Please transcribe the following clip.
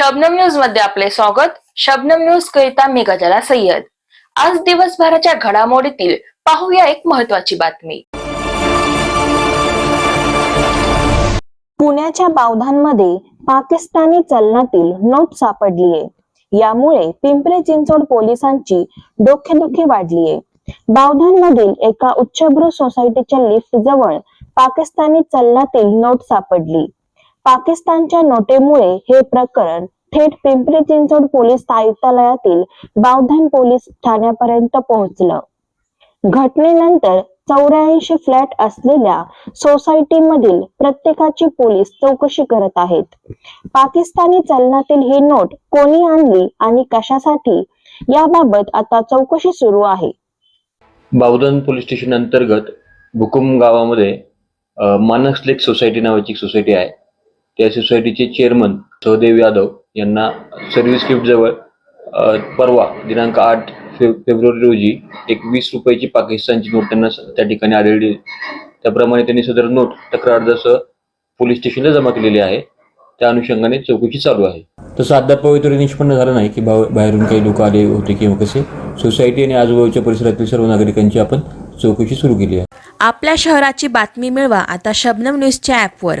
शबनम न्यूजमध्ये आपले स्वागत. शबनम न्यूज करिता मी गजाला सय्यद. आज दिवसभराच्या घडामोडीतील पाहूया एक महत्वाची बातमी. पुण्याच्या बावधानमध्ये पाकिस्तानी चलनातील नोट सापडलीये. यामुळे पिंपरी चिंचवड पोलिसांची डोकेदुखी वाढलीये. बावधानमधील एका उच्चभ्रू सोसायटीच्या लिफ्ट जवळ पाकिस्तानी चलनातील नोट सापडली. पाकिस्तानच्या नोटेमुळे हे प्रकरण थेट पिंपरी चिंचवड पोलीस आयुक्तालयातील बावधन पोलीस ठाण्यापर्यंत पोहोचलं. घटनेनंतर चौऱ्याऐंशी फ्लॅट असलेल्या सोसायटीमधील प्रत्येकाची पोलीस चौकशी करत आहेत. पाकिस्तानी चलनातील ही नोट कोणी आणली आणि कशासाठी याबाबत आता चौकशी सुरू आहे. बावधन पोलीस स्टेशन अंतर्गत भुकुम गावामध्ये मानस लेक सोसायटी नावाची एक सोसायटी आहे. त्या सोसायटीचे चेअरमन सहदेव यादव यांना सर्व्हिस जवळ परवा दिनांक आठ फे फेब्रुवारी रोजी एक वीस रुपयाची पाकिस्तानची नोट त्यांना त्या ठिकाणी आढळली. त्याप्रमाणे त्यांनी सदर नोट तक्रारदासह पोलीस स्टेशनला जमा केलेली आहे त्या अनुषंगाने चौकशी चालू आहे. तसं अद्याप तरी निष्पन्न झालं नाही की बाहेरून काही लोक आले होते किंवा कसे. सोसायटी आणि आजूबाजूच्या परिसरातील सर्व नागरिकांची आपण चौकशी सुरू केली आहे. आपल्या शहराची बातमी मिळवा आता शबनम न्यूजच्या ॲपवर